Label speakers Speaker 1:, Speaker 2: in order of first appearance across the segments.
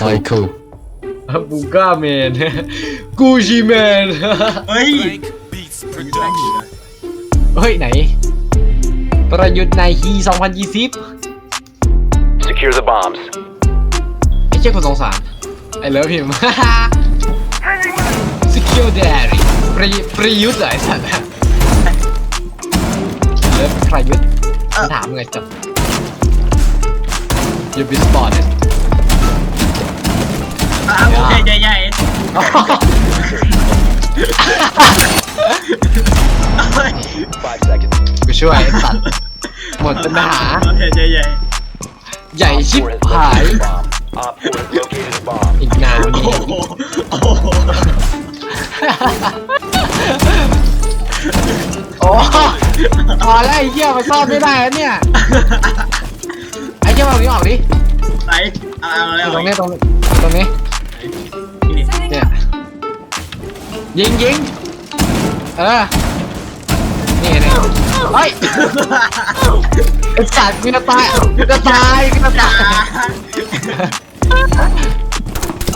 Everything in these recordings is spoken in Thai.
Speaker 1: ไซเคิล
Speaker 2: บูก้าแมนกูชิแมน
Speaker 3: เฮ้ย
Speaker 4: Blank Beats Production.
Speaker 2: เฮ้ย ไหน ประยุทธ์ในฮี2020
Speaker 5: Secure the bombs.
Speaker 2: ไอ้เจ้าคนสงสาร ไอ้เลิฟพิม Secure Dairy ประยุประยุทธ์เหรอไอ้สัตว์เลิฟประยุทธ์มันถามไงจบ You be spotted
Speaker 3: อะโอเคใหญ่ใหญ่เฮ้ย
Speaker 5: Five seconds.
Speaker 2: กูช่วยไอ้สัตว์หมดปัญหา
Speaker 3: โอเคใหญ่ใหญ่
Speaker 2: ใหญ่
Speaker 5: Op
Speaker 2: ชิบ
Speaker 5: four has
Speaker 2: หาย
Speaker 5: located a bomb. Op four has located a bomb.
Speaker 2: อีกนาน
Speaker 3: โอ้
Speaker 2: นี่
Speaker 3: โหโอ้โห
Speaker 2: โอ้พอแล้วไอ้เหี้ยมันซ่อนไม่ได้แล้วเนี่ย ไอ้เหี้ยมาตรงนี้ออกดิ
Speaker 3: ไหนเอาเอาแล้ว
Speaker 2: ตรงนี้ตรงนี้ตรงนี้
Speaker 3: นี่
Speaker 2: เนี่ยยิงยิงเออ นี่นี่เฮ้ยไอ้สัตว์กูจะตายกูจะตายกูจะตาย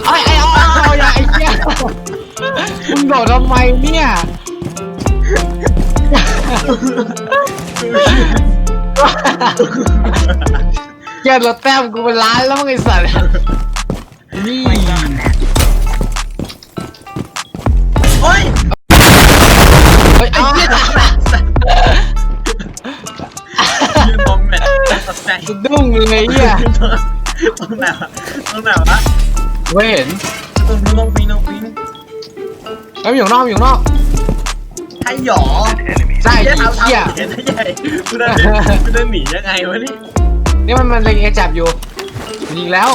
Speaker 2: ไอ้ไอ้เอาเอาอย่าไอ้เหี้ยมึงโดดทำไมเนี่ยแกเราแต้มกูเป็นล้านแล้วมั้งไอ้สัตว์ นี่
Speaker 3: โอ้ย
Speaker 2: เฮ้ยไอ้เหี้ย
Speaker 3: ยืนมองแมทสดใจ
Speaker 2: สะดุ้งเลยเหี้ย
Speaker 3: ตรงไหนวะตรงไหนวะ
Speaker 2: ไม่เห็น
Speaker 3: ตรงนู้นตรงปีนตรงปีน
Speaker 2: ไอ้ยมันอยู่ข้างนอกมันอยู่ข้างนอก
Speaker 3: ใช่หยอ
Speaker 2: ใช่
Speaker 3: เหี้ย
Speaker 2: ไอ้เหี้ย
Speaker 3: เห็นใหญ่กูจะกูจะหนียังไงวะนี่
Speaker 2: นี่มันมันเล็งเอจับอยู่ยิงแล้ว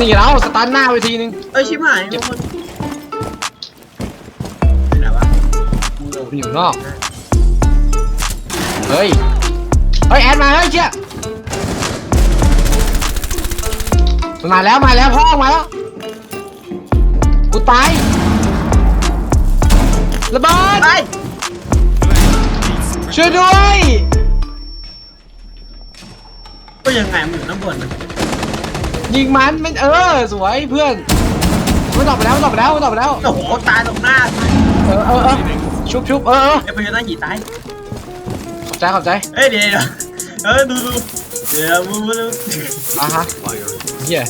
Speaker 2: นี่แล้วสตันหน้าไปทีนึง
Speaker 3: เอ้ยชิบหายทุกคนไหนวะ
Speaker 2: มันอยู่ข้างนอก เฮ้ย เฮ้ยแอดมาเฮ้ยเชี่ยมันมาแล้วมาแล้วพ่อมาแล้ว กูตายระเบิด
Speaker 3: ไป
Speaker 2: ช่วยด้วย
Speaker 3: ก็ยังไงมึงน้ำบ่นมัน
Speaker 2: ยิงมันมันเออ สวยเพื่อนมันตอบไปแล้วมันตอบไปแล้วมันตอบไปแล้ว
Speaker 3: โอ้โหตายตรงหน้า
Speaker 2: เออเออเออชุบชุบเออเออ
Speaker 3: เดี๋ยวพยานาหยีตาย
Speaker 2: ขอบใจขอบใจ
Speaker 3: เอ้ยเดี๋ยวเดี๋ยวเออดูดูเดี๋ยวมึงมึง
Speaker 2: อะฮะเฮีย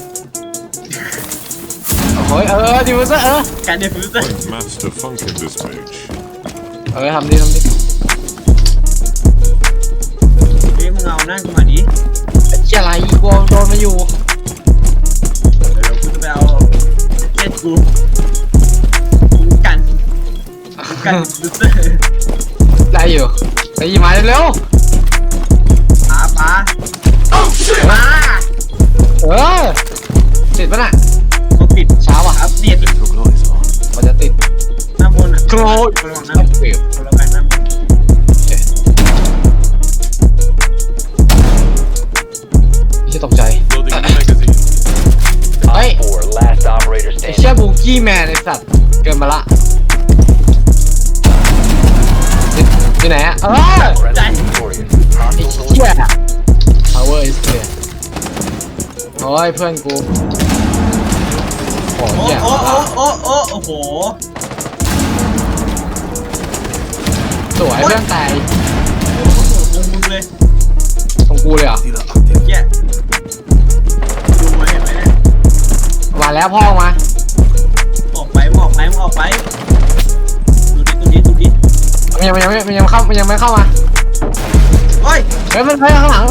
Speaker 2: โอ้ยเออดิวเซอร์เออ
Speaker 3: การเดฟิวเซอร์
Speaker 4: Master Funk in this page.
Speaker 2: เออทำดิทำดิ
Speaker 3: เฮ้ยมึงเอาหน้ากูมาดิ
Speaker 2: เชี่ยอะไรกูโดนมาอยู่
Speaker 3: ก็ตกูกูกันกูกันฟิวเซอร์
Speaker 2: ได้อยู่ไปยิงมาเร็ว
Speaker 3: ป๋าป๋าป๋า
Speaker 2: ๆเออติดปะน่ะ
Speaker 3: เขาปิด
Speaker 2: เช้าอะ
Speaker 3: อัปเดต
Speaker 2: มันจะติด
Speaker 3: หน้าบนอะ
Speaker 2: โกรธ
Speaker 3: ระวัง
Speaker 2: อั
Speaker 3: น้ำ
Speaker 2: พเฟล
Speaker 3: ระวัง
Speaker 2: กี้แมนไอ้สัตว์เกินมาละอยู่ไหนอะเออ
Speaker 5: Friendly victorious.
Speaker 2: ไอ้
Speaker 5: Hostiles
Speaker 2: เชี่ย power is clear โอ้ยเพื่อนกูโอ้
Speaker 3: โอ้
Speaker 2: ยเหี้ย
Speaker 3: โอ้โอ้โอ้โอ้โอ้โห
Speaker 2: สวยเพื่อนตาย
Speaker 3: มุมมึงเลย
Speaker 2: ตรงกูเลยเหรอะ
Speaker 3: แย่ดูไว้เห็นไหมเนี่ย
Speaker 2: มาแล้วพ่อมา
Speaker 3: ออกไป มึงออกไปมึงออกไปดูดิดูดิดูดิ
Speaker 2: มันยังมันยังไม่มันยังไม่เข้ามันยังไม่เข้ามา
Speaker 3: โอ้ย
Speaker 2: เฮ้ยมันไปข้างหลัง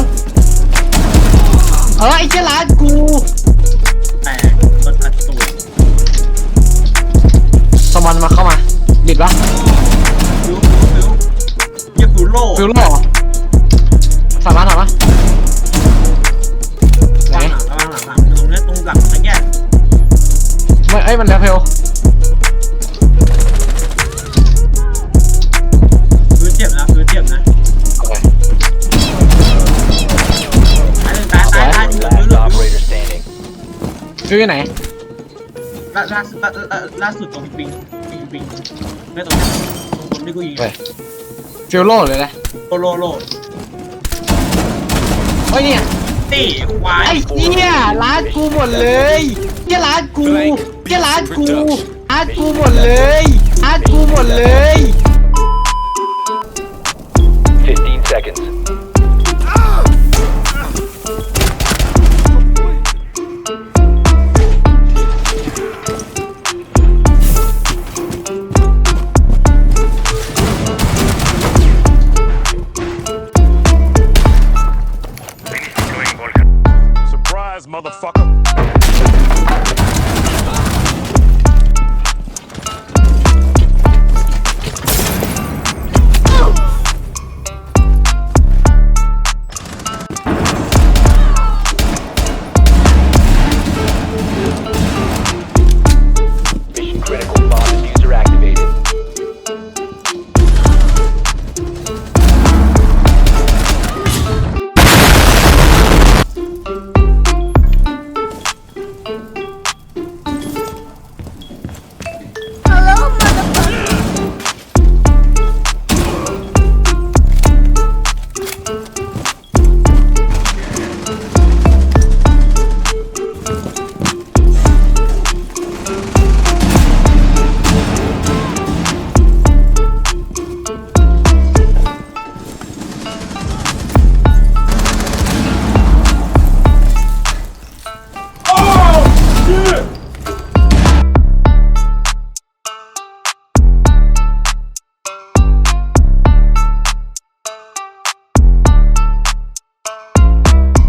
Speaker 2: เออไอ้เชี่ยร้านกู
Speaker 3: แตกรถอัดตูด
Speaker 2: สมอนมาเข้ามาบิดปะ
Speaker 3: ฟิวฟิวเยี่ยฟิวโล่
Speaker 2: ฟิวโลเหรอสามารถถามปะไหน
Speaker 3: ระวังหลังระวังหลังตรงนี้ตรงหลังตะแยก
Speaker 2: ไม่เอ้ยมันแล้วเพล อ
Speaker 3: ยู่ไหน ล่าล่า
Speaker 2: สุด
Speaker 3: ล่าล่าล่าสุดตรงปิงปิงปิงไม่ตรงนั้นตรงที่กูยิง
Speaker 2: เฮ้ยฟลโลเลยนะ
Speaker 3: โล่โลโล
Speaker 2: เฮ้เนี่ย
Speaker 3: ตีควาย
Speaker 2: ไอ้เหี้ยร้านกูหมดเลยเหี้ยร้านกูเหี้ยร้านกูร้านกูหมดเลยร้านกูหมดเลย
Speaker 5: 15 seconds.
Speaker 4: motherfucker.